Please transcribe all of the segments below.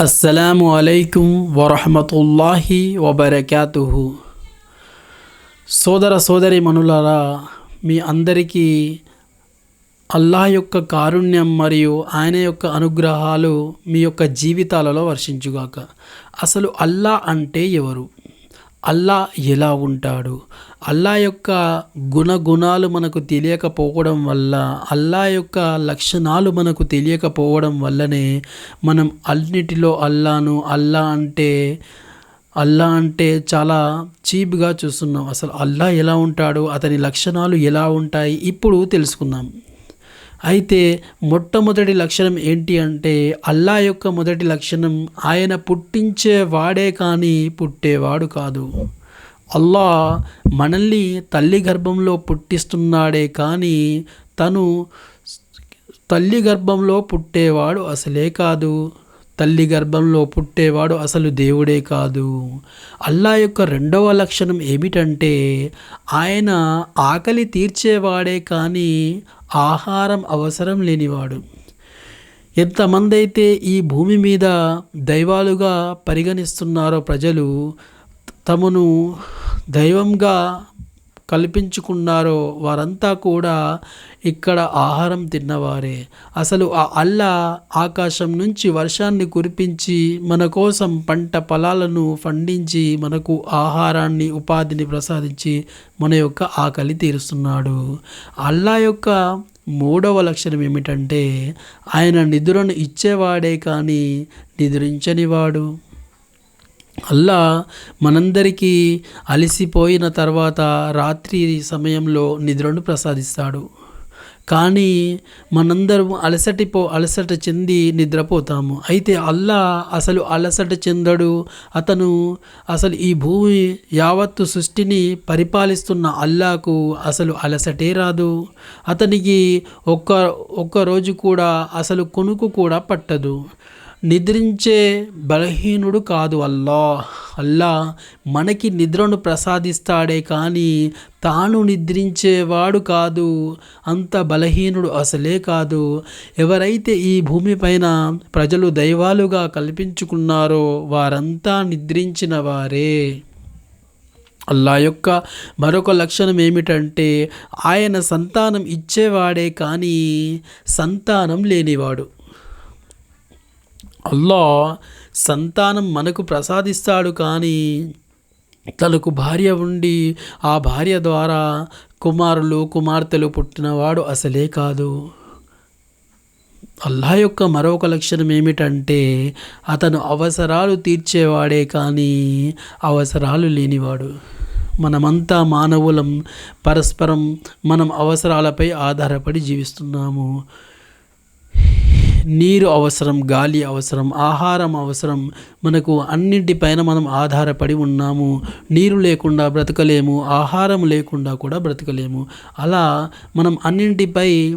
అస్సలాము అలైకుం వరహమతుల్లాహి వబర్కాతుహు. సోదర సోదరి మనులారా మీ అందరికీ అల్లాహ్ యొక్క కారుణ్యం మరియు ఆయన యొక్క అనుగ్రహాలు మీ యొక్క జీవితాలలో వర్షించుగాక. అసలు అల్లా అంటే ఎవరు? అల్లా ఎలా ఉంటాడు? అల్లా యొక్క గుణగుణాలు మనకు తెలియకపోవడం వల్ల అల్లా యొక్క లక్షణాలు మనకు తెలియకపోవడం వల్లనే మనం అన్నిటిలో అల్లాను అల్లా అంటే అల్లా అంటే చాలా చీప్గా చూస్తున్నాం. అసలు అల్లా ఎలా ఉంటాడు? అతని లక్షణాలు ఎలా ఉంటాయి? ఇప్పుడు తెలుసుకుందాం. అయితే మొట్టమొదటి లక్షణం ఏంటి అంటే అల్లా యొక్క మొదటి లక్షణం ఆయన పుట్టించే వాడే కానీ పుట్టేవాడు కాదు. అల్లా మనల్ని తల్లి గర్భంలో పుట్టిస్తున్నాడే కానీ తను తల్లి గర్భంలో పుట్టేవాడు అసలే కాదు. తల్లి గర్భంలో పుట్టేవాడు అసలు దేవుడే కాదు. అల్లా యొక్క రెండవ లక్షణం ఏమిటంటే ఆయన ఆకలి తీర్చేవాడే కానీ ఆహారం అవసరం లేనివాడు. ఎంతమంది అయితే ఈ భూమి మీద దైవాలుగా పరిగణిస్తున్నారో ప్రజలు తమను దైవంగా కల్పించుకున్నారో వారంతా కూడా ఇక్కడ ఆహారం తిన్నవారే. అసలు ఆ అల్లా ఆకాశం నుంచి వర్షాన్ని కురిపించి మన కోసం పంట పొలాలను పండించి మనకు ఆహారాన్ని ఉపాధిని ప్రసాదించి మన యొక్క ఆకలి తీరుస్తున్నాడు. అల్లా యొక్క మూడవ లక్షణం ఏమిటంటే ఆయన నిధులను ఇచ్చేవాడే కానీ నిద్రించనివాడు. అల్లా మనందరికీ అలసిపోయిన తర్వాత రాత్రి సమయంలో నిద్రను ప్రసాదిస్తాడు. కానీ మనందరం అలసటిపో అలసట చెంది నిద్రపోతాము. అయితే అల్లా అసలు అలసట చెందడు. అతను అసలు ఈ భూమి యావత్తు సృష్టిని పరిపాలిస్తున్న అల్లాకు అసలు అలసటే రాదు. అతనికి ఒక్క ఒక్క రోజు కూడా అసలు కొనుకు కూడా పట్టదు. నిద్రించే బలహీనుడు కాదు అల్లా అల్లా మనకి నిద్రను ప్రసాదిస్తాడే కానీ తాను నిద్రించేవాడు కాదు. అంత బలహీనుడు అసలే కాదు. ఎవరైతే ఈ భూమిపైన ప్రజలు దైవాలుగా కల్పించుకున్నారో వారంతా నిద్రించిన వారే. అల్లా యొక్క మరొక లక్షణం ఏమిటంటే ఆయన సంతానం ఇచ్చేవాడే కానీ సంతానం లేనివాడు. అల్లా సంతానం మనకు ప్రసాదిస్తాడు కానీ తనకు భార్య ఉండి ఆ భార్య ద్వారా కుమారులు కుమార్తెలు పుట్టినవాడు అసలే కాదు. అల్లా యొక్క మరొక లక్షణం ఏమిటంటే అతను అవసరాలు తీర్చేవాడే కానీ అవసరాలు లేనివాడు. మనమంతా మానవులం పరస్పరం మనం అవసరాలపై ఆధారపడి జీవిస్తున్నాము. నీరు అవసరం గాలి అవసరం ఆహారం అవసరం. మనకు అన్నింటిపైన మనం ఆధారపడి ఉన్నాము. నీరు లేకుండా బ్రతకలేము ఆహారం లేకుండా కూడా బ్రతకలేము. అలా మనం అన్నింటిపై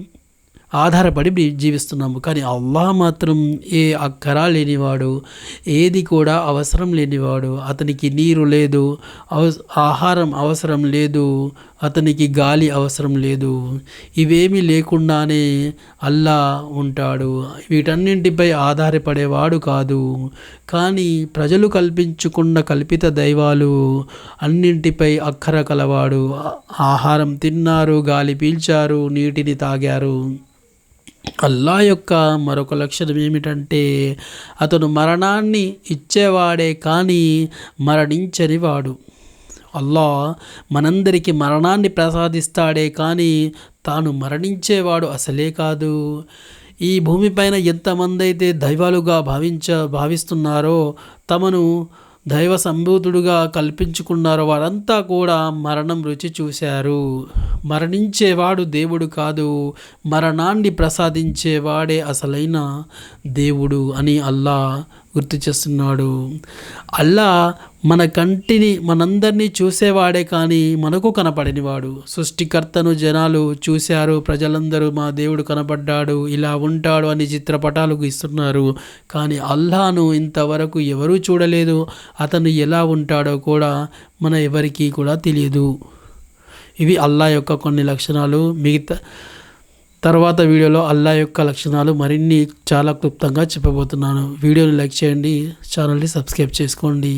ఆధారపడి జీవిస్తున్నాము. కానీ అల్లాహ్ మాత్రం ఏ అక్కరా లేనివాడు ఏది కూడా అవసరం లేనివాడు. అతనికి నీరు లేదు ఆహారం అవసరం లేదు. అతనికి గాలి అవసరం లేదు. ఇవేమీ లేకుండానే అల్లా ఉంటాడు. వీటన్నింటిపై ఆధారపడేవాడు కాదు. కానీ ప్రజలు కల్పించుకున్న కల్పిత దైవాలు అన్నింటిపై అక్కర కలవాడు. ఆహారం తిన్నారు గాలి పీల్చారు నీటిని తాగారు. అల్లా యొక్క మరొక లక్షణం ఏమిటంటే అతను మరణాన్ని ఇచ్చేవాడే కానీ మరణించని వాడు అల్లా మనందరికీ మరణాన్ని ప్రసాదిస్తాడే కానీ తాను మరణించేవాడు అసలే కాదు. ఈ భూమిపైన ఎంతమంది అయితే దైవాలుగా భావించ భావిస్తున్నారో తమను దైవ సంభూతుడుగా కల్పించుకున్నారో వారంతా కూడా మరణం రుచి చూశారు. మరణించేవాడు దేవుడు కాదు మరణాన్ని ప్రసాదించేవాడే అసలైన దేవుడు అని అల్లా గుర్తు చేస్తున్నాడు. అల్లా మన కంటిని మనందరినీ చూసేవాడే కానీ మనకు కనపడనివాడు సృష్టికర్తను జనాలు చూశారు ప్రజలందరూ మా దేవుడు కనపడ్డాడు ఇలా ఉంటాడు అని చిత్రపటాలు ఇస్తున్నారు కానీ అల్లాను ఇంతవరకు ఎవరూ చూడలేదు. అతను ఎలా ఉంటాడో కూడా మన ఎవరికీ కూడా తెలియదు ఇవి అల్లా యొక్క కొన్ని లక్షణాలు. మిగతా తర్వాత వీడియోలో అల్లా యొక్క లక్షణాలు మరిన్ని చాలా క్లుప్తంగా చెప్పబోతున్నాను. వీడియోని లైక్ చేయండి ఛానల్ని సబ్స్క్రైబ్ చేసుకోండి.